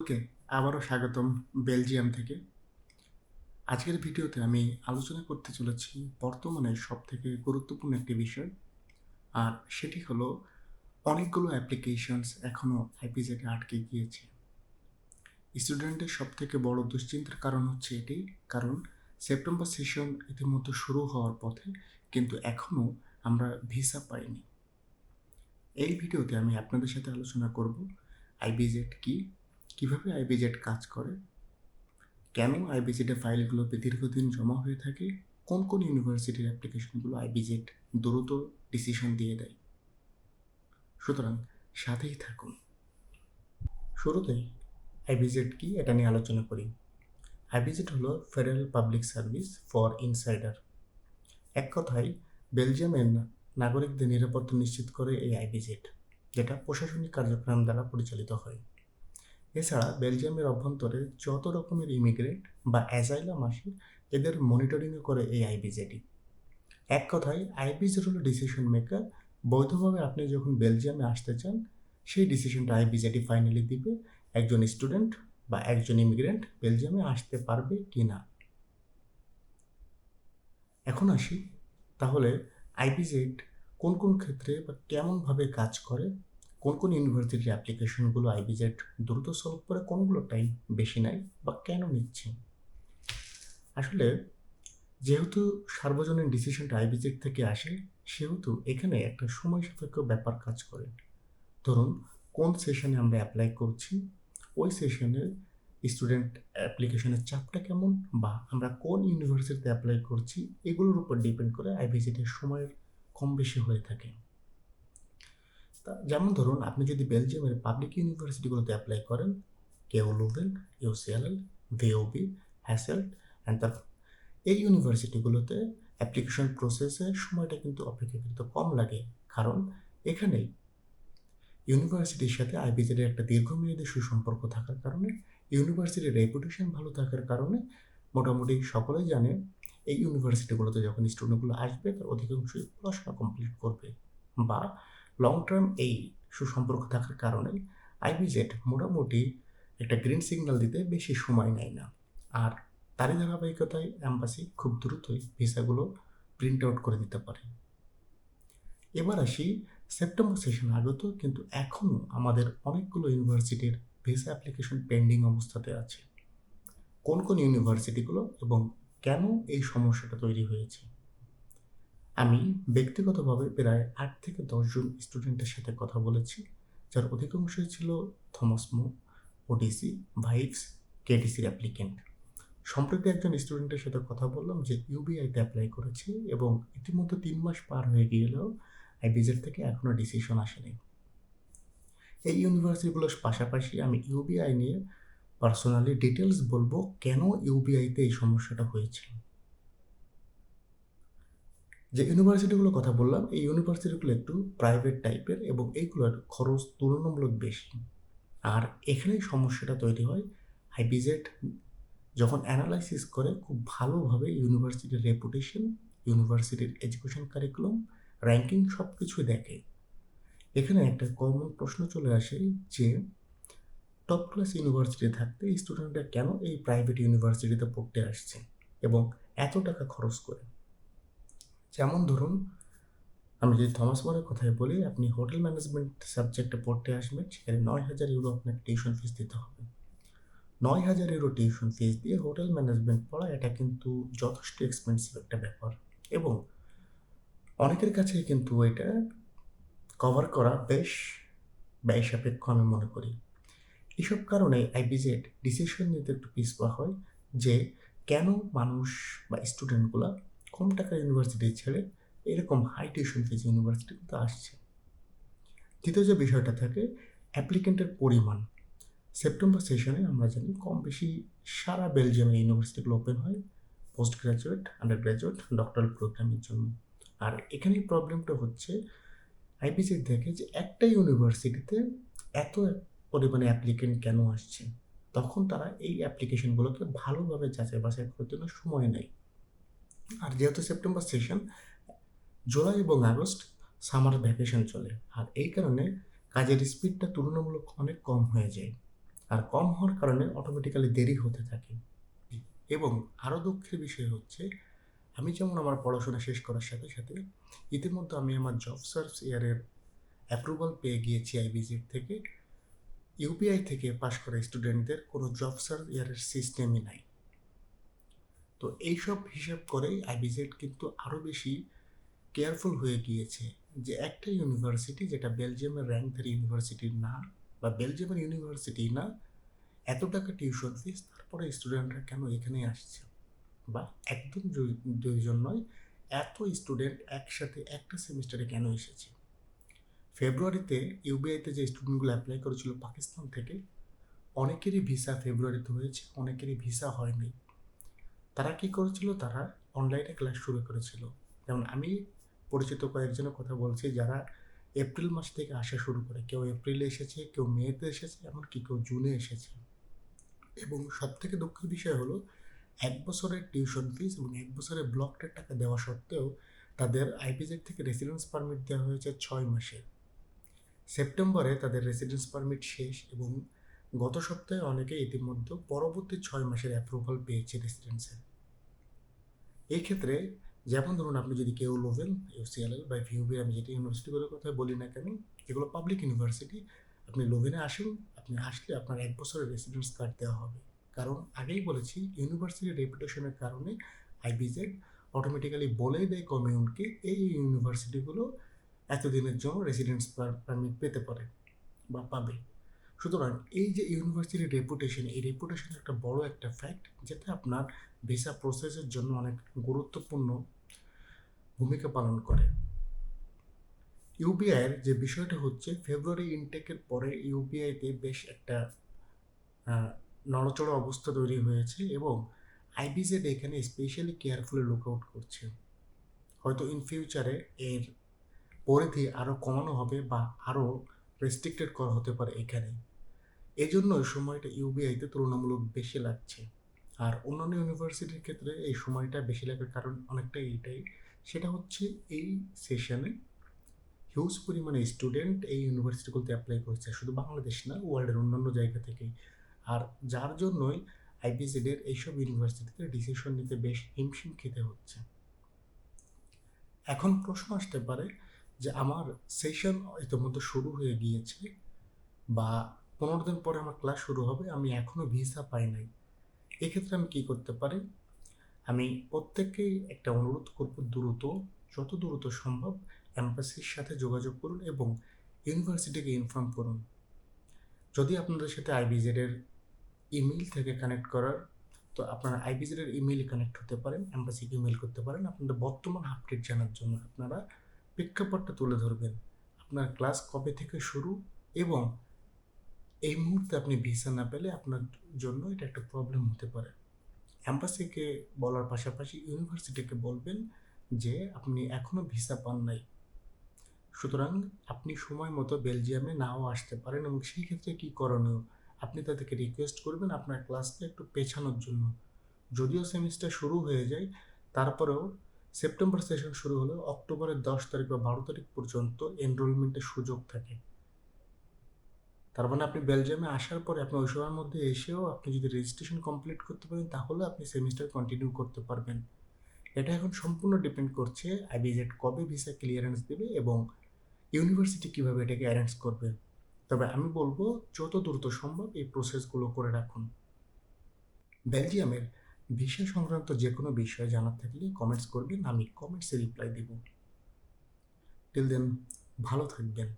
ওকে, আবারও স্বাগতম বেলজিয়াম থেকে। আজকের ভিডিওতে আমি আলোচনা করতে চলেছি বর্তমানে সব থেকে গুরুত্বপূর্ণ একটি বিষয়, আর সেটি হলো অনেকগুলো অ্যাপ্লিকেশনস এখনও আইপিজেডে আটকে গিয়েছে। স্টুডেন্টের সব থেকে বড় দুশ্চিন্তার কারণ হচ্ছে এটি, কারণ সেপ্টেম্বর সেশন ইতিমধ্যে শুরু হওয়ার পথে কিন্তু এখনও আমরা ভিসা পাইনি। এই ভিডিওতে আমি আপনাদের সাথে আলোচনা করব আইবিজেড কি কীভাবে আইবিজেড কাজ করে? কেন আইবিজেডে ফাইলগুলোতে দীর্ঘদিন জমা হয়ে থাকে? কোন কোন ইউনিভার্সিটির অ্যাপ্লিকেশনগুলো আইবিজেড দ্রুত ডিসিশন দিয়ে দেয়? সুতরাং সাথেই থাকুন। শুরুতেই আইবিজেড কি এটা নিয়ে আলোচনা করি। আইবিজেড হলো federal public service for insider এক কথায় বেলজিয়ামের নাগরিকদের নিরাপত্তা নিশ্চিত করে এই আইবিজেড যেটা প্রশাসনিক কার্যক্রম দ্বারা পরিচালিত হয়। এছাড়া বেলজিয়ামের অভ্যন্তরে যত রকমের ইমিগ্রেন্ট বা অ্যাজাইলাম আসে, এদের মনিটরিংও করে এই আইবিজেডি এক কথায় আইবিজেড হলো ডিসিশন মেকার বৈধভাবে আপনি যখন বেলজিয়ামে আসতে চান, সেই ডিসিশনটা আইবিজেডি ফাইনালি দিবে। একজন স্টুডেন্ট বা একজন ইমিগ্রেন্ট বেলজিয়ামে আসতে পারবে কি না। এখন আসি, তাহলে আইবিজেড কোন কোন ক্ষেত্রে বা কেমনভাবে কাজ করে কোন কোন ইউনিভার্সিটির অ্যাপ্লিকেশনগুলো আইবিজেড দ্রুত সলভ করে কোনগুলো টাইম বেশি নেয় বা কেন নিচ্ছে? আসলে যেহেতু সার্বজনীন ডিসিশনটা আইবিজেড থেকে আসে, সেহেতু এখানে একটা সময় সাপেক্ষ ব্যাপার কাজ করে। ধরুন, কোন সেশনে আমরা অ্যাপ্লাই করছি, ওই সেশনের স্টুডেন্ট অ্যাপ্লিকেশনের চাপটা কেমন বা আমরা কোন ইউনিভার্সিটিতে অ্যাপ্লাই করছি, এগুলোর উপর ডিপেন্ড করে আইবিজেডের সময়ের কম বেশি হয়ে থাকে। যেমন ধরুন, আপনি যদি বেলজিয়ামের পাবলিক ইউনিভার্সিটিগুলোতে অ্যাপ্লাই করেন, কেউ লুভেন ইউসিএলএল ভিওবি হ্যাসেল অ্যান্ড তার এই ইউনিভার্সিটিগুলোতে অ্যাপ্লিকেশন প্রসেসের সময়টা কিন্তু অপেক্ষাকৃত কম লাগে। কারণ এখানেই ইউনিভার্সিটির সাথে আইবিজেডের একটা দীর্ঘমেয়াদী সুসম্পর্ক থাকার কারণে ইউনিভার্সিটির রেপুটেশন ভালো থাকার কারণে মোটামুটি সকলেই জানে এই ইউনিভার্সিটিগুলোতে যখন স্টুডেন্টগুলো আসবে, তার অধিকাংশই পড়াশোনা কমপ্লিট করবে। বা লং টার্ম এই সুসম্পর্ক থাকার কারণে আইবিজেড মোটামুটি একটা গ্রিন সিগন্যাল দিতে বেশি সময় নেয় না। আর তারই ধারাবাহিকতায় অ্যাম্বাসি খুব দ্রুতই ভিসাগুলো প্রিন্ট আউট করে দিতে পারে। এবার আসি সেপ্টেম্বর সেশন আগত কিন্তু এখনও আমাদের অনেকগুলো ইউনিভার্সিটির ভিসা অ্যাপ্লিকেশন পেন্ডিং অবস্থাতে আছে। কোন কোন ইউনিভার্সিটিগুলো এবং কেন এই সমস্যাটা তৈরি হয়েছে? আমি ব্যক্তিগতভাবে প্রায় আট থেকে দশজন স্টুডেন্টের সাথে কথা বলেছি, যার অধিকাংশই ছিল থমাস মো, ওডিসি, ভাইভস কেটিসির অ্যাপ্লিকেন্ট সম্প্রতি একজন স্টুডেন্টের সাথে কথা বললাম যে ইউবিআইতে অ্যাপ্লাই করেছে এবং ইতিমধ্যে তিন মাস পার হয়ে গেলেও আইবিজেড থেকে এখনও ডিসিশন আসেনি। এই ইউনিভার্সিটিগুলোর পাশাপাশি আমি ইউবিআই নিয়ে পার্সোনালি ডিটেলস বলব কেন ইউবিআইতে এই সমস্যাটা হয়েছে। যে ইউনিভার্সিটিগুলোর কথা বললাম, এই ইউনিভার্সিটিগুলো একটু প্রাইভেট টাইপের এবং এইগুলোর খরচ তুলনামূলক বেশি। আর এখানেই সমস্যাটা তৈরি হয় আইবিজেড যখন অ্যানালাইসিস করে খুব ভালোভাবে ইউনিভার্সিটির রেপুটেশন ইউনিভার্সিটির এডুকেশন কারিকুলাম র্যাঙ্কিং সব কিছুই দেখে। এখানে একটা কমন প্রশ্ন চলে আসে যে টপ ক্লাস ইউনিভার্সিটি থাকতে স্টুডেন্টরা কেন এই প্রাইভেট ইউনিভার্সিটিতে পড়তে আসছে এবং এত টাকা খরচ করে? যেমন ধরুন, আমি যদি থমাস মোরের কথাই বলি, আপনি হোটেল ম্যানেজমেন্ট সাবজেক্টে পড়তে আসবেন, সেখানে নয় হাজার ইউরো আপনাকে টিউশন ফিস দিতে হবে। নয় হাজার ইউরো টিউশন ফিস দিয়ে হোটেল ম্যানেজমেন্ট পড়া, এটা কিন্তু যথেষ্ট এক্সপেন্সিভ একটা ব্যাপার। এবং অনেকের কাছে কিন্তু এটা কভার করা বেশ ব্যয় সাপেক্ষ আমি মনে করি। এসব কারণে আইবিজেড ডিসিশন নিতে একটু পিছপা হয় যে কেন মানুষ বা স্টুডেন্টগুলা কম টাকার ইউনিভার্সিটি ছেড়ে এরকম হাই টিউশন ফিজ ইউনিভার্সিটিতে আসছে। দ্বিতীয় যে বিষয়টা থাকে অ্যাপ্লিকেন্টের পরিমাণ। সেপ্টেম্বর সেশনে আমরা জানি কম বেশি সারা বেলজিয়ামে ইউনিভার্সিটিগুলো ওপেন হয় postgraduate undergraduate doctoral প্রোগ্রামের জন্য। আর এখানেই প্রবলেমটা হচ্ছে আইপিসি দেখে যে একটা ইউনিভার্সিটিতে এত পরিমাণে অ্যাপ্লিকেন্ট কেন আসছে? তখন তারা এই অ্যাপ্লিকেশনগুলোকে ভালোভাবে যাচাই বাছাই করার জন্য সময় নেয়। আর যেহেতু সেপ্টেম্বর সেশন জুলাই এবং আগস্ট সামার ভ্যাকেশন চলে। আর এই কারণে কাজের স্পিডটা তুলনামূলক অনেক কম হয়ে যায়। আর কম হওয়ার কারণে অটোমেটিক্যালি দেরি হতে থাকে। এবং আরও দুঃখের বিষয় হচ্ছে, আমি যেমন আমার পড়াশোনা শেষ করার সাথে সাথে ইতিমধ্যে আমি আমার জব সার্চ ইয়ারের অ্যাপ্রুভাল পেয়ে গিয়েছি আইবিজির থেকে। ইউপিআই থেকে পাশ করা স্টুডেন্টদের কোনো জব সার্চ ইয়ারের সিস্টেমই নাই। তো এইসব হিসাব করেই আইবিজেড কিন্তু আরও বেশি কেয়ারফুল হয়ে গিয়েছে যে একটা ইউনিভার্সিটি যেটা বেলজিয়ামের র্যাঙ্কধারী ইউনিভার্সিটির না বা বেলজিয়ামের ইউনিভার্সিটি না, এত টাকা টিউশন ফিস, তারপরে স্টুডেন্টরা কেন এখানে আসছে? বা একদম দুইজন নয়, এত স্টুডেন্ট একসাথে একটা সেমিস্টারে কেন এসেছে? ফেব্রুয়ারিতে ইউবিআইতে যে স্টুডেন্টগুলো অ্যাপ্লাই করেছিল পাকিস্তান থেকে, অনেকেরই ভিসা ফেব্রুয়ারিতে হয়েছে, অনেকেরই ভিসা হয়নি। তারা কি করেছিল? তারা অনলাইনে ক্লাস শুরু করেছিল। যেমন আমি পরিচিত কয়েকজনের কথা বলছি, যারা এপ্রিল মাস থেকে আসা শুরু করে। কেউ এপ্রিলে এসেছে, কেউ মেতে এসেছে, এমনকি কেউ জুনে এসেছে। এবং সব থেকে দুঃখের বিষয় হলো, এক বছরের টিউশন ফিস এবং এক বছরের ব্লকটের টাকা দেওয়া সত্ত্বেও তাদের আইপিজেড থেকে রেসিডেন্স পারমিট দেওয়া হয়েছে ছয় মাসে। সেপ্টেম্বরে তাদের রেসিডেন্স পারমিট শেষ এবং গত সপ্তাহে অনেকে ইতিমধ্যে পরবর্তী ছয় মাসের অ্যাপ্রুভাল পেয়েছে রেসিডেন্সের এই ক্ষেত্রে যেমন ধরুন আপনি যদি কেউ লোভেন, ইউসিএলএল বা ভিউবি আমি যেটি ইউনিভার্সিটিগুলোর কথা বলি না কেন, এগুলো পাবলিক ইউনিভার্সিটি আপনি লোভেনে আসুন, আপনি আসলে আপনার এক বছরের রেসিডেন্স কার্ড দেওয়া হবে। কারণ আগেই বলেছি ইউনিভার্সিটির রেপুটেশনের কারণে আইবিজেড অটোমেটিক্যালি বলেই দেয় কমিউনকে এই ইউনিভার্সিটিগুলো এতদিনের জন্য রেসিডেন্স পারমিট পেতে পারে বা পাবে। সুতরাং এই যে ইউনিভার্সিটির রেপুটেশন এই রেপুটেশন একটা বড় একটা ফ্যাক্ট যেটা আপনার ভিসা প্রসেসের জন্য অনেক গুরুত্বপূর্ণ ভূমিকা পালন করে। ইউবিআইয়ের যে বিষয়টা হচ্ছে, ফেব্রুয়ারি ইনটেকের পরে ইউবিআইতে বেশ একটা নড়চড়া অবস্থা তৈরি হয়েছে এবং আইবিজেড এখানে স্পেশালি কেয়ারফুলি লুক আউট করছে। হয়তো ইন ফিউচারে এর পরিধি আরও কমানো হবে বা আরও রেস্ট্রিক্টেড করা হতে পারে এখানে। এই জন্য সময়টা ইউবিআইতে তুলনামূলক বেশি লাগছে। আর অন্যান্য ইউনিভার্সিটির ক্ষেত্রে এই সময়টা বেশি লাগার কারণ অনেকটা এইটাই। সেটা হচ্ছে এই সেশনে হিউজ পরিমাণে স্টুডেন্ট এই ইউনিভার্সিটিগুলোতে অ্যাপ্লাই করছে। শুধু বাংলাদেশ না ওয়ার্ল্ডের অন্যান্য জায়গা থেকেই আর যার জন্যই আইপিসিডের এইসব ইউনিভার্সিটিতে ডিসিশন নিতে বেশ হিমশিম খেতে হচ্ছে। এখন প্রশ্ন আসতে পারে যে আমার সেশন ইতিমধ্যে শুরু হয়ে গিয়েছে বা পনেরো দিন পরে আমার ক্লাস শুরু হবে, আমি এখনও ভিসা পাই নাই। এক্ষেত্রে আমি কী করতে পারি? আমি প্রত্যেককেই একটা অনুরোধ করব দ্রুত, যত দ্রুত সম্ভব অ্যাম্বাসির সাথে যোগাযোগ করুন এবং ইউনিভার্সিটিকে ইনফর্ম করুন। যদি আপনাদের সাথে আইবিজেডের ইমেল থেকে কানেক্ট করার, তো আপনারা আইবিজেডের ইমেইলে কানেক্ট হতে পারেন অ্যাম্বাসিকে ইমেল করতে পারেন। আপনাদের বর্তমান আপডেট জানার জন্য আপনারা প্রেক্ষাপটটা তুলে ধরবেন। আপনার ক্লাস কবে থেকে শুরু এবং এই মুহূর্তে আপনি ভিসা না পেলে আপনার জন্য এটা একটা প্রবলেম হতে পারে। অ্যাম্বাসিকে বলার পাশাপাশি ইউনিভার্সিটিকে বলবেন যে, আপনি এখনও ভিসা পান নাই। সুতরাং আপনি সময় মতো বেলজিয়ামে নাও আসতে পারেন এবং সেই ক্ষেত্রে কী করণীয়? আপনি তাদেরকে রিকোয়েস্ট করবেন আপনার ক্লাসকে একটু পেছানোর জন্য। যদিও সেমিস্টার শুরু হয়ে যায়, তারপরেও সেপ্টেম্বর সেশন শুরু হলে অক্টোবরের দশ তারিখ বা বারো তারিখ পর্যন্ত এনরোলমেন্টের সুযোগ থাকে। তার মানে আপনি বেলজিয়ামে আসার পরে আপনি ওই সময়ের মধ্যে এসেও আপনি যদি রেজিস্ট্রেশন কমপ্লিট করতে পারেন, তাহলে আপনি সেমিস্টার কন্টিনিউ করতে পারবেন। এটা এখন সম্পূর্ণ ডিপেন্ড করছে আইবিজেড কবে ভিসা ক্লিয়ারেন্স দেবে এবং ইউনিভার্সিটি কীভাবে এটাকে অ্যারেঞ্জ করবে। তবে আমি বলব, যত দ্রুত সম্ভব এই প্রসেসগুলো করে রাখুন। বেলজিয়ামের ভিসা সংক্রান্ত যে কোনো বিষয়ে জানার থাকলে কমেন্টস করবেন, আমি কমেন্টসে রিপ্লাই দেব। টিল দেন ভালো থাকবেন।